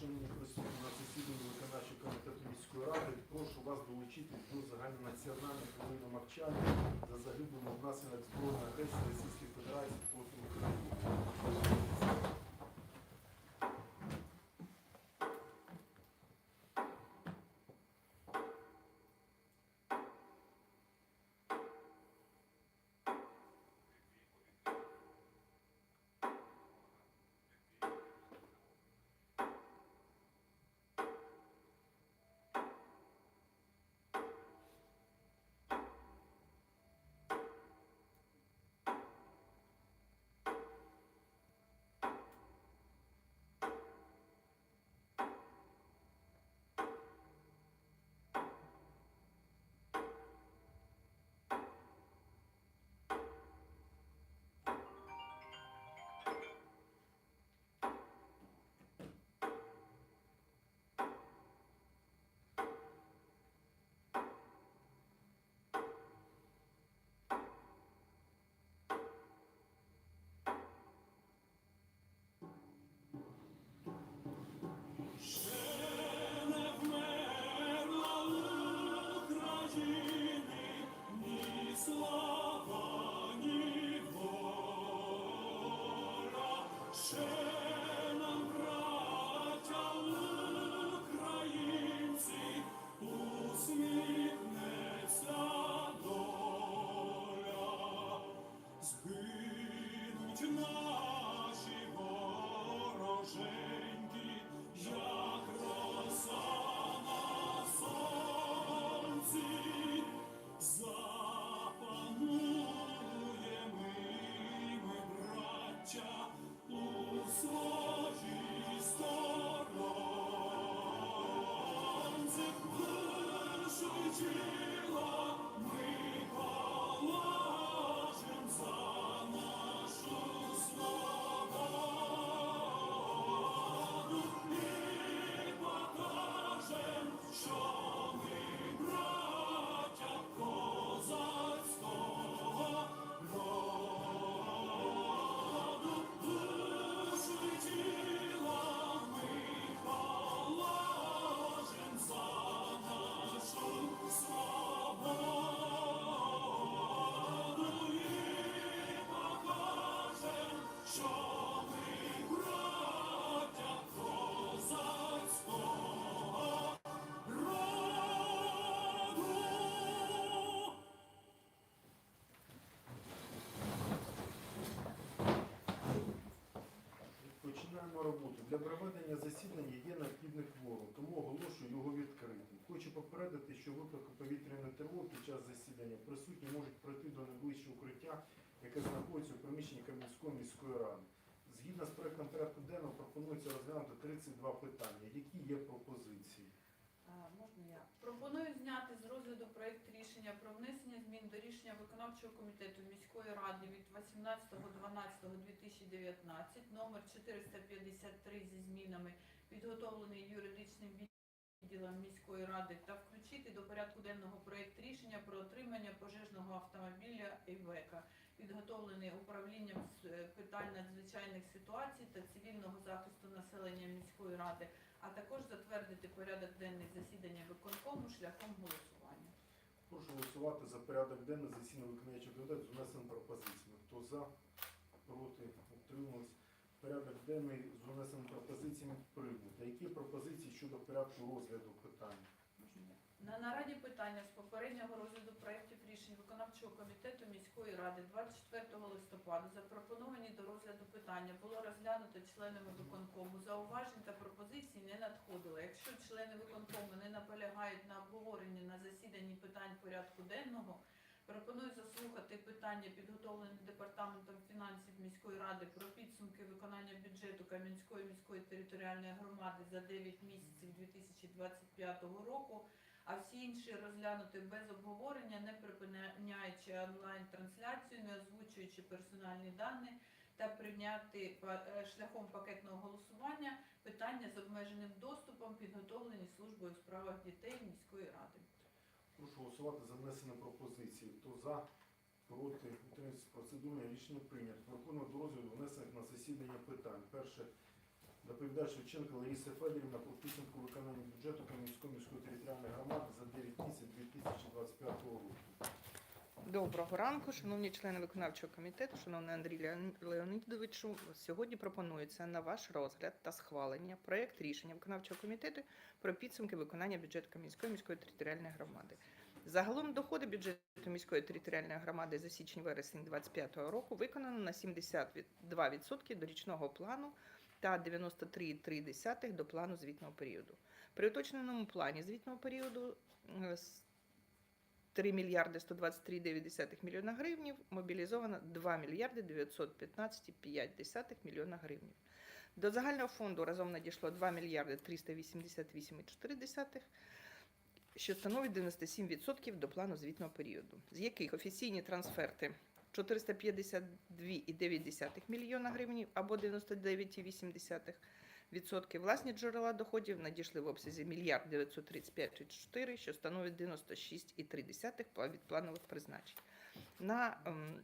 Шановні присутні на засіданні виконавчого комітету міської ради, прошу вас долучитись до загальнонаціональних хвилин навчання за загиблими внаслідок збройної агресії Російської Федерації своїй сторонці, Для проведення засідання є необхідний кворум, тому оголошую його відкритим. Хочу попередити, що випадку повітряної тривоги під час засідання присутні можуть пройти до найближчого укриття, яке знаходиться у приміщенні Кам'янської міської ради. Згідно з проектом порядку денного пропонується розглянути 32 питання. Які є пропозиції? Можна я? Пропоную зняти з розгляду проєкт рішення про внесення змін до рішення виконавчого комітету міської ради від 18.12.2019 номер 453 зі змінами, підготовлений юридичним відділом міської ради, та включити до порядку денного проєкт рішення про отримання пожежного автомобіля «Івека», підготовлений управлінням з е, питань надзвичайних ситуацій та цивільного захисту населення міської ради а також затвердити порядок денний засідання виконкому шляхом голосування. Прошу голосувати за порядок денний засідання виконавчого комітету з внесеними пропозиціями. Хто за, проти, утримались. Порядок денний з внесеними пропозиціями прийнято. Які пропозиції щодо порядку розгляду питань? Можна я? На нараді питання з попереднього розгляду проєктів рішень виконавчого комітету міської ради 24 листопада запропоновані до розгляду питання було розглянуто членами виконкому. Зауважень та пропозицій не надходило. Якщо члени виконкому не наполягають на обговоренні на засіданні питань порядку денного, пропоную заслухати питання, підготовлені департаментом фінансів міської ради про підсумки виконання бюджету Кам'янської міської територіальної громади за 9 місяців 2025 року а всі інші розглянути без обговорення, не припиняючи онлайн-трансляцію, не озвучуючи персональні дані та прийняти е, шляхом пакетного голосування питання з обмеженим доступом, підготовлені службою у справах дітей міської ради. Прошу голосувати за внесені пропозиції. Хто за, проти, утримується процедурне рішення прийнято. Пропоную до розгляду внесених на засідання питань. Перше Доповідач Шевченка Лариса Федорівна про підсумку виконання бюджету Кам'янської міської територіальної громади за 9 місяців 2025 року. Доброго ранку, шановні члени виконавчого комітету, шановний Андрій Леонідовичу. Сьогодні пропонується на ваш розгляд та схвалення проект рішення виконавчого комітету про підсумки виконання бюджету Кам'янської міської територіальної громади. Загалом доходи бюджету міської територіальної громади за січень-вересень 2025 року виконано на 72% до річного плану та 93,3% до плану звітного періоду. При уточненому плані звітного періоду е, 3 мільярди 123,9 мільйона гривнів, мобілізовано 2 мільярди 915,5 мільйона гривнів. До загального фонду разом надійшло 2 мільярди 388,4, що становить 97% до плану звітного періоду, з яких офіційні трансферти 452,9 мільйона гривень або 99,8%, Відсотки власні джерела доходів надійшли в обсязі 1 мільярд 935,4, що становить 96,3 від планових призначень. На ем,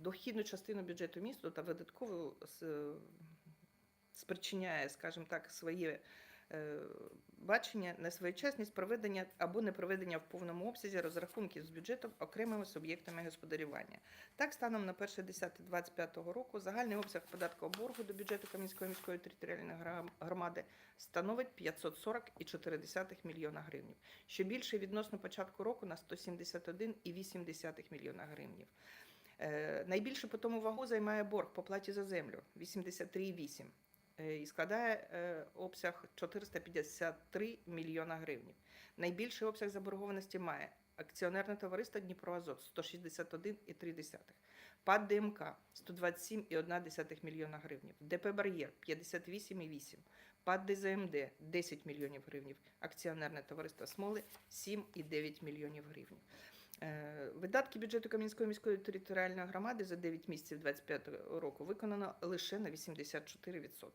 дохідну частину бюджету місту та видаткову спричиняє, скажімо так, своє бачення, несвоєчасність проведення або непроведення в повному обсязі розрахунків з бюджетом окремими суб'єктами господарювання. Так, станом на 1.10.25 року загальний обсяг податкового боргу до бюджету Кам'янської міської територіальної громади становить 540,4 мільйона гривень, що більше відносно початку року на 171,8 мільйона гривень. Найбільше по тому вагу займає борг по платі за землю 83,8 е, і складає е, обсяг 453 мільйона гривень. Найбільший обсяг заборгованості має акціонерне товариство Дніпроазот 161,3, ПАД ДМК 127,1 мільйона гривень, ДП Бар'єр 58,8, ПАД ДЗМД 10 мільйонів гривень, акціонерне товариство Смоли 7,9 мільйонів гривень. Е, Видатки бюджету Кам'янської міської територіальної громади за 9 місяців 2025 року виконано лише на 84%.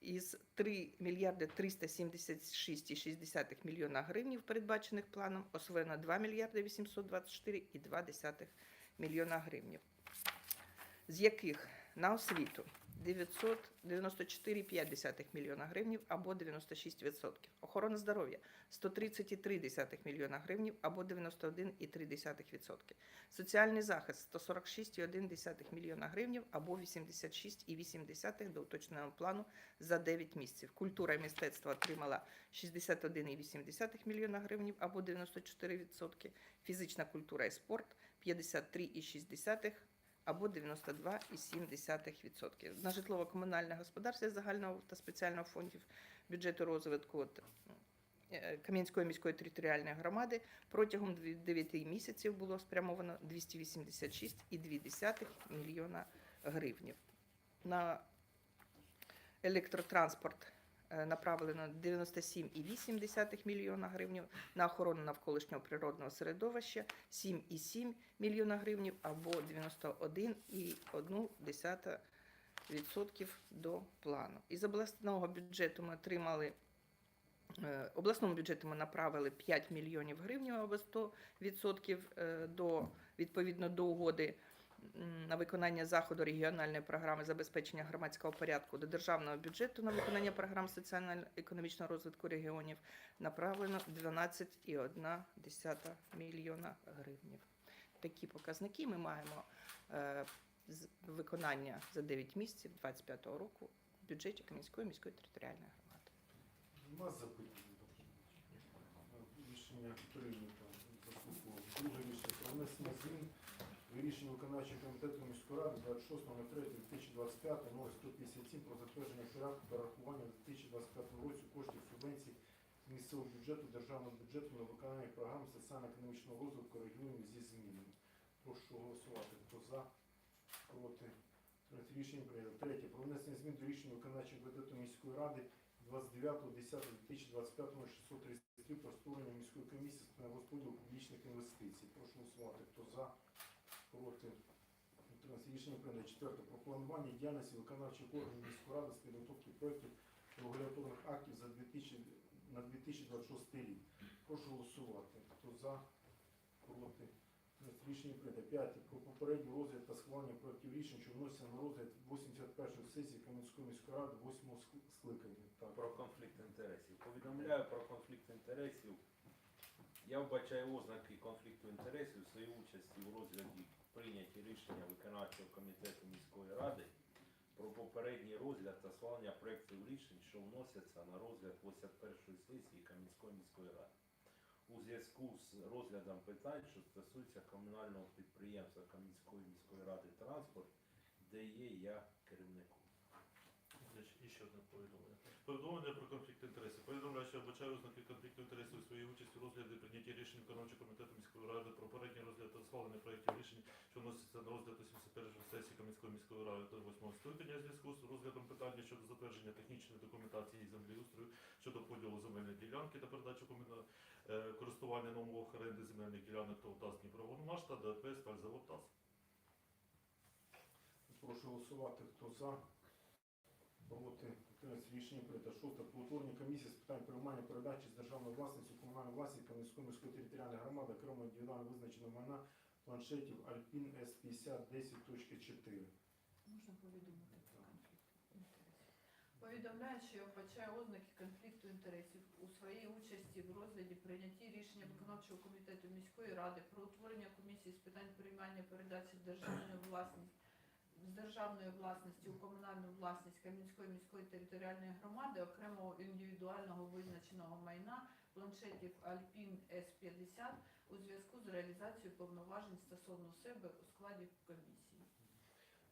Із 3 мільярди 376,6 мільйона гривень передбачених планом освоєно 2 мільярди 824,2 мільйона гривень, з яких на освіту 994,5 мільйона гривень або 96%. Охорона здоров'я 130,3 мільйона гривень або 91,3%. Соціальний захист 146,1 мільйона гривень або 86,8 до уточненого плану за 9 місяців. Культура і мистецтво отримала 61,8 мільйона гривень або 94%. Фізична культура і спорт 53,6 або 92,7%. На житлово-комунальне господарство загального та спеціального фондів бюджету розвитку е, Кам'янської міської територіальної громади протягом 9 місяців було спрямовано 286,2 мільйона гривнів. На електротранспорт направлено 97,8 мільйона гривень, на охорону навколишнього природного середовища 7,7 мільйона гривень або 91,1% відсотків до плану. Із обласного бюджету ми отримали е, обласному бюджету ми направили 5 мільйонів гривень або 100% е, до відповідно до угоди на виконання заходу регіональної програми забезпечення громадського порядку до державного бюджету на виконання програм соціально-економічного розвитку регіонів направлено 12,1 мільйона гривень. Такі показники ми маємо е, з виконання за 9 місяців 2025 року в бюджеті Кам'янської міської територіальної громади. Нема запитань. Рішення прийнято. Заслуховую. Друге рішення про внесення змін до рішення виконавчого комітету міської ради 26.03.2025 номер 157 про затвердження порядку перерахування у 2025 році коштів субвенцій місцевого бюджету державного бюджету на виконання програм соціально-економічного розвитку регіонів зі змінами. Прошу голосувати. Хто за? Проти? Рішення прийнято. Третє. Про внесення змін до рішення виконавчого комітету міської ради 29.10.2025 633 про створення міської комісії з розподілу публічних інвестицій. Прошу голосувати. Хто за? Проти? Рішення прийнято. Четверте. Про планування діяльності виконавчих органів міської ради з підготовки проєктів регуляторних актів за 2000, на 2026 рік. Прошу голосувати. Хто за? Проти? Рішення прийнято. П'яте. Про попередній розгляд та схвалення проєктів рішень, що вносяться на розгляд 81-ї сесії Кам'янської міської ради 8 скликання. Так. Про конфлікт інтересів. Повідомляю про конфлікт інтересів. Я вбачаю ознаки конфлікту інтересів в своїй участі у розгляді прийняті рішення виконавчого комітету міської ради про попередній розгляд та схвалення проєктів рішень, що вносяться на розгляд 81-ї сесії Кам'янської міської ради. У зв'язку з розглядом питань, що стосуються комунального підприємства Кам'янської міської ради транспорт, де є я керівником. І ще одне повідомлення. Повідомлення про конфлікт Повідомляю, що ознаки конфлікту інтересів у своїй участі у розгляді прийнятті рішень виконавчого комітету міської ради про передній розгляд та схвалення проєктів рішень, що вносяться на розгляд 81 сесії Кам'янської міської ради та 8 скликання в зв'язку з розглядом питання щодо затвердження технічної документації і землеустрою щодо поділу земельної ділянки та передачу комуна- е, користування на умовах оренди земельних ділянок та ТАС Дніпровонмаш та ДП «Стальзавод ТАС». Прошу голосувати. Хто за? Проти? Утримався. Рішення прийнято. Шосте. Про утворення комісії з питань приймання передачі з державної власності у комунальну власність Кам'янської міської територіальної громади окремо індивідуально визначеного майна планшетів Alpin S50 10.4. Можна повідомити про конфлікт інтересів. Повідомляю, що я вбачаю ознаки конфлікту інтересів у своїй участі в розгляді прийнятті рішення виконавчого комітету міської ради про утворення комісії з питань приймання передачі державної власності з державної власності у комунальну власність Кам'янської міської територіальної громади окремого індивідуального визначеного майна планшетів Alpin S50 у зв'язку з реалізацією повноважень стосовно себе у складі комісії.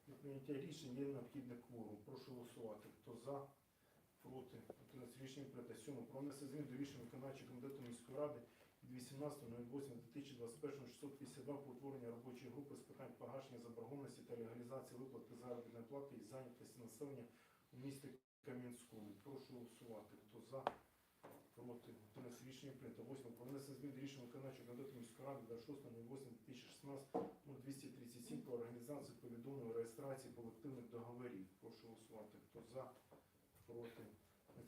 Для прийняття рішень є необхідний кворум. Прошу голосувати. Хто за? Проти? Утримався. Рішення прийнято. Сьоме. Про внесення змін до рішення виконавчого комітету міської ради від 18.08.2021 652 по утворенню робочої групи з питань погашення заборгованості та легалізації виплати заробітної плати і зайнятості населення у місті Кам'янському. Прошу голосувати. Хто за? Проти? Утримався. Рішення прийнято. Восьме. Про внесення змін до рішення виконавчого комітету міської ради 26.08.2016 Ну, 237 про організацію повідомлення реєстрації колективних договорів. Прошу голосувати. Хто за? Проти?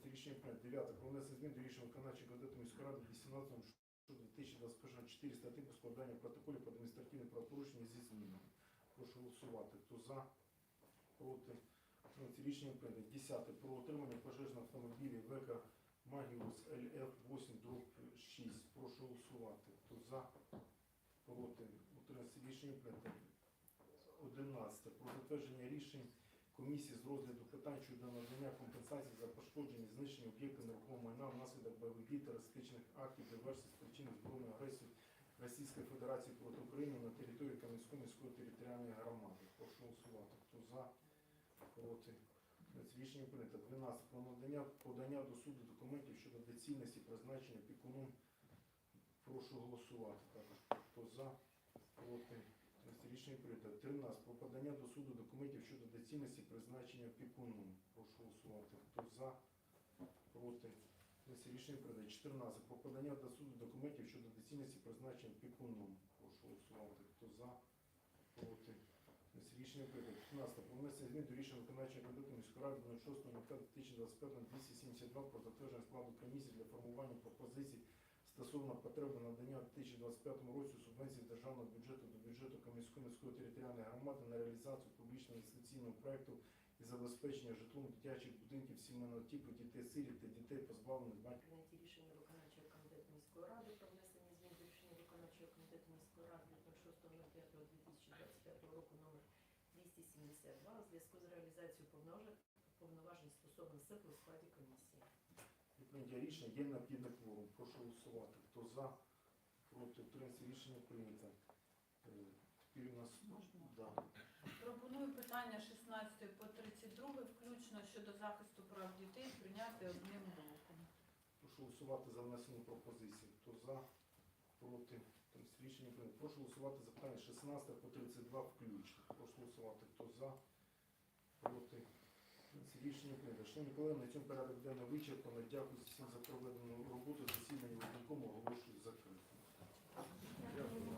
Це рішення прийнято. Дев'яте. Про внесення змін до рішення виконавчого комітету міської ради 18 2021 4 статті про складання протоколів про адміністративне. Прошу голосувати. Хто за? Проти? Рішення прийнято. Десяте. Про отримання пожежного автомобіля ВК Магіус ЛФ 8 дроб 6. Прошу голосувати. Хто за? Проти? Утримався. Рішення прийнято. 11. Про затвердження рішень комісії з розгляду питань щодо надання компенсації за пошкодження і знищення об'єктів нерухомого майна внаслідок бойових дій терористичних актів Російської Федерації проти України на території Кам'янської міської територіальної громади. Прошу голосувати. Хто за? Проти? Рішення прийнято. 12. Про надання подання до суду документів щодо доцільності призначення пікуном. Прошу голосувати також. Хто за? Проти? Рішення прийнято. 13. Про подання до суду документів щодо доцільності призначення опікуном. Прошу голосувати. Хто за? Проти? Це Рішення прийнято. 14. Про подання до суду документів щодо доцільності призначення опікуном. Прошу голосувати. Хто за? Проти? Рішення прийнято. 15. Про внесення змін до рішення виконавчого комітету міської ради 06.05.2025 272 про затвердження складу комісії для формування пропозицій стосовно потреби надання у 2025 році субвенції державного бюджету до бюджету Кам'янської міської територіальної громади на реалізацію публічного інвестиційного проекту і забезпечення житлом дитячих будинків сімейного типу дітей сиріт та дітей позбавлених батьків. Прийняті рішення виконавчого комітету міської ради про внесення змін до рішення виконавчого комітету міської ради від 06.05.2025 року номер 272 у зв'язку з реалізацією повноважень, повноважень стосовно себе у складі комісії. Прийняття рішення є необхідний кворум. Прошу голосувати. Хто за, проти, утримався рішення прийнято. Тепер у нас Можна? да. Пропоную питання 16 по 32 включно щодо захисту прав дітей прийняти одним блоком. Прошу голосувати за внесені пропозиції. Хто за, проти, тобто рішення прийнято. Прошу голосувати за питання 16 по 32 включно. Прошу голосувати. Хто за, проти. Тобто Рішення прийнято. Шановні колеги, на цьому порядок денний вичерпано. Дякую всім за проведену роботу. Засідання виконкому оголошую закритим. Дякую.